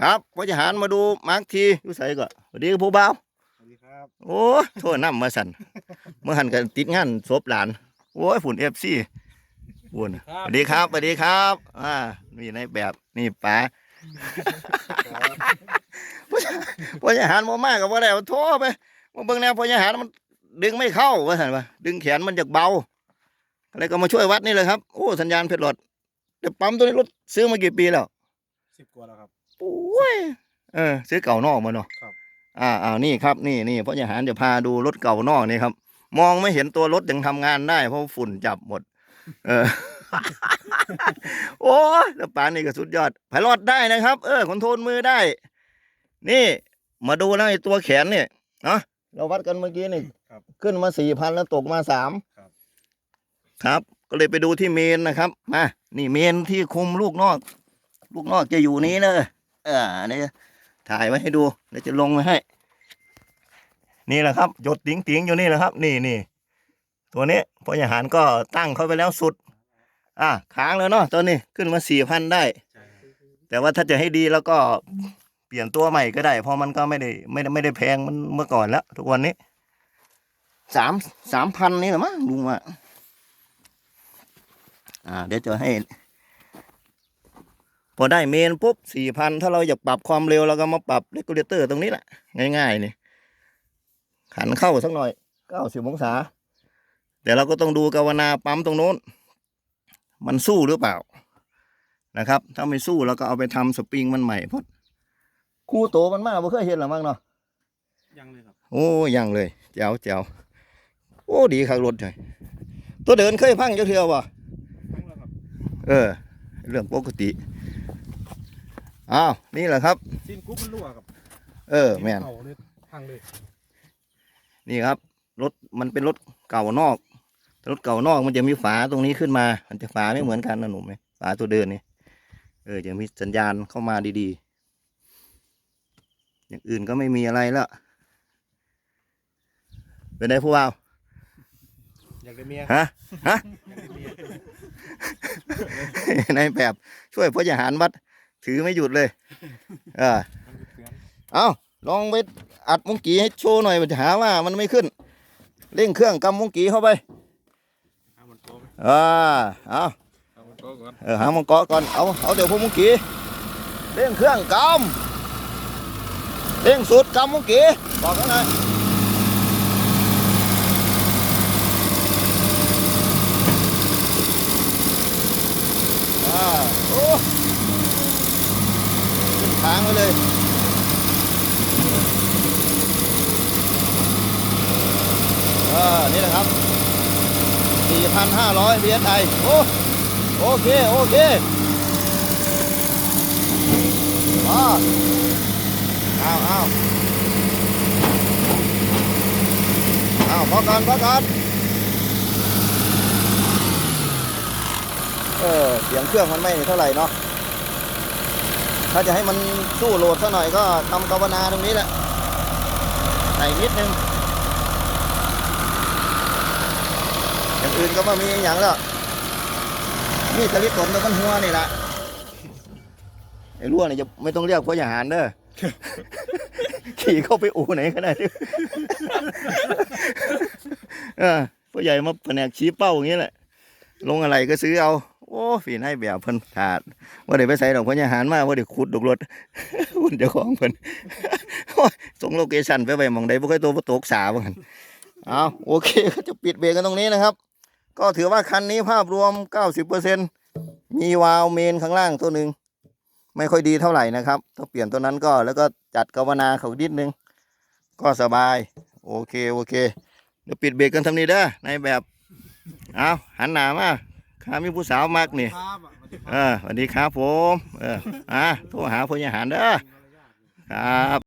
ครับพจหารมาดูมาร์คทีอยู่ใส่ก่อนสวัสดีครับผู้บ่าวสวัสดีครับโอ้ยโทษน้ำมาสั่นเมื่อหันกันติดงานศพหลาน โอ้ยฝุ่นเอฟซีฝุ่นสวัสดีครับสวัสดีครับอ่านี่ในแบบนี่ป๋าพจหารมามากกับว่าแล้วโทษไปมาเบิ่งแนวพจหารมันดึงไม่เข้าว่าสั่นปะดึงแขนมันจากเบาอะไรก็มาช่วยวัดนี่เลยครับ โอ้ สัญญาณเพชรหลอดแต่ปั๊มตัวนี้รถซื้อมากี่ปีแล้ว สิบกว่าแล้วครับ โอ้ยเออ ซื้อเก่านอกมาเนาะครับ อ่าอ่านี่ครับนี่นี่เพราะยาหารจะพาดูรถเก่านอกนี่ครับ มองไม่เห็นตัวรถยังทำงานได้ เพราะฝุ่นจับหมด เออ โอ้ยแล้วปานนี่ก็สุดยอดพายรอดได้นะครับ เออคอนโทรลมือได้ นี่ มาดูนะไอ้ตัวแขนเนี่ยเนาะเราวัดกันเมื่อกี้นี่ครับขึ้นมาสี่พันแล้วตกมาสามครับ ครับ ก็เลยไปดูที่เมนนะครับมานี่เมนที่คุมลูกนอก ลูกนอกจะอยู่นี้เลยเออนี่ถ่ายไว้ให้ดูเดี๋ยวจะลงไว้ให้ นี่แหละครับหยดติ๋งติ๋งๆอยู่นี่แหละครับ นี่นี่ตัวนี้พอยาหารก็ตั้งเข้าไปแล้วสุด อะค้างแล้วเนาะตอนนี้ขึ้นมาสี่พันได้ แต่ว่าถ้าจะให้ดีแล้วก็เปลี่ยนตัวใหม่ก็ได้ เพราะมันก็ไม่ได้ไม่ได้ไม่ได้แพงมันเมื่อก่อนแล้ว ทุกวันนี้สามสามพันนี่แหละมั้งลุงว่าอ่า เดี๋ยวจะให้ พอได้เมนปุ๊บสี่พันถ้าเราอยากปรับความเร็วเราก็มาปรับเรกูเลเตอร์ตรงนี้แหละ ง่ายๆนี่ขันเข้าสักหน่อยเก้าสิบองศา แต่เราก็ต้องดูกาวนาปั๊มตรงโน้น มันสู้หรือเปล่านะครับ ถ้าไม่สู้เราก็เอาไปทำสปริงมันใหม่เพราะคู่โตมันมากบ่เคยเห็นหรอมั้งเนาะยังเลยครับโอ้ยังเลยแจ๋วแจ๋วโอ้ดีครับรถใช่ตัวเดินเคยพังเจ้าเทือวะทั้งแล้วครับเออ เรื่องปกติอ้าวนี่แหละครับซีนกรุ๊ปมันรั่วครับเออแม่นเก่าเลยพังเลยนี่ครับรถมันเป็นรถเก่านอกรถเก่านอกมันจะมีฝาตรงนี้ขึ้นมา มันจะฝาไม่เหมือนกันนะหนุ่มไหมฝาตัวเดินนี่เออจะมีสัญญาณเข้ามาดีๆ อย่างอื่นก็ไม่มีอะไรแล้วเป็นไงผู้บ่าวอยากได้เมียฮะฮะ อยากได้เมีย ในแบบช่วยพจหารวัด ถือไม่หยุดเลย เออมันเตือนเอาลองไปอัดมุงกีให้โชว์หน่อยมันจะหาว่ามันไม่ขึ้น เร่งเครื่องกำมุงกีเข้าไปเอามันโตไหมอ่าเอาเอามันโตก่อนเออหามังกรก่อน เอา เอาเดี๋ยวพวกมุงกีเร่งเครื่องกำเร่งสุดกำมุงกีบอกกันหน่อยอ่าโอ้ นทางไปเลยอ่านี่แหละครับ 4,500 psi โอ้โอเค โอเคอ่าเอาเอาเอาพอกันพอกันเออเสียงเครื่องมันไม่เท่าไหร่เนาะ ถ้าจะให้มันสู้โหลดซะหน่อยก็ทำกาวนาตรงนี้แหละใส่นิดนึงอย่างอื่นก็ไม่มีอย่างแล้วนี่สลิดตนกับมันหัวนี่แหละไอ้รั่วนี่ยจะไม่ต้องเรียกพยาหารเด้อขี่เข้าไปอู่ไหนก็ได้เออพ่อใหญ่มาแผนกชี้เป้าอย่างนี้แหละ ลงอะไรก็ซื้อเอา โอ้ฝีนให้แบบเพิ่นขาดว่าเดี๋ยวไปใส่ดอกพญาหารมาว่าเดี๋ยวขุดดอกรถหุ่นเจ้าของเพิ่นส่งโลเคชั่นไปไว้หมองใดบ่เคยตัวบ่ตกสาบ่กันเอาโอเคก็จะปิดเบรกกันตรงนี้นะครับ ก็ถือว่าคันนี้ภาพรวม 90%มีวาล์วเมนข้างล่างตัวหนึ่งไม่ค่อยดีเท่าไหร่นะครับถ้าเปลี่ยนตัวนั้นก็แล้วก็จัดกาวนาเขานิดนึง ก็สบาย โอเคโอเค เดี๋ยวปิดเบรกกันทำนี้เด้อในแบบ เอาหันหนามา ข้ามีผู้สาวมากนี่ครับอะมันจะเออสวัสดีครับผม เอออะโทรหาพลทหารเด้อครับ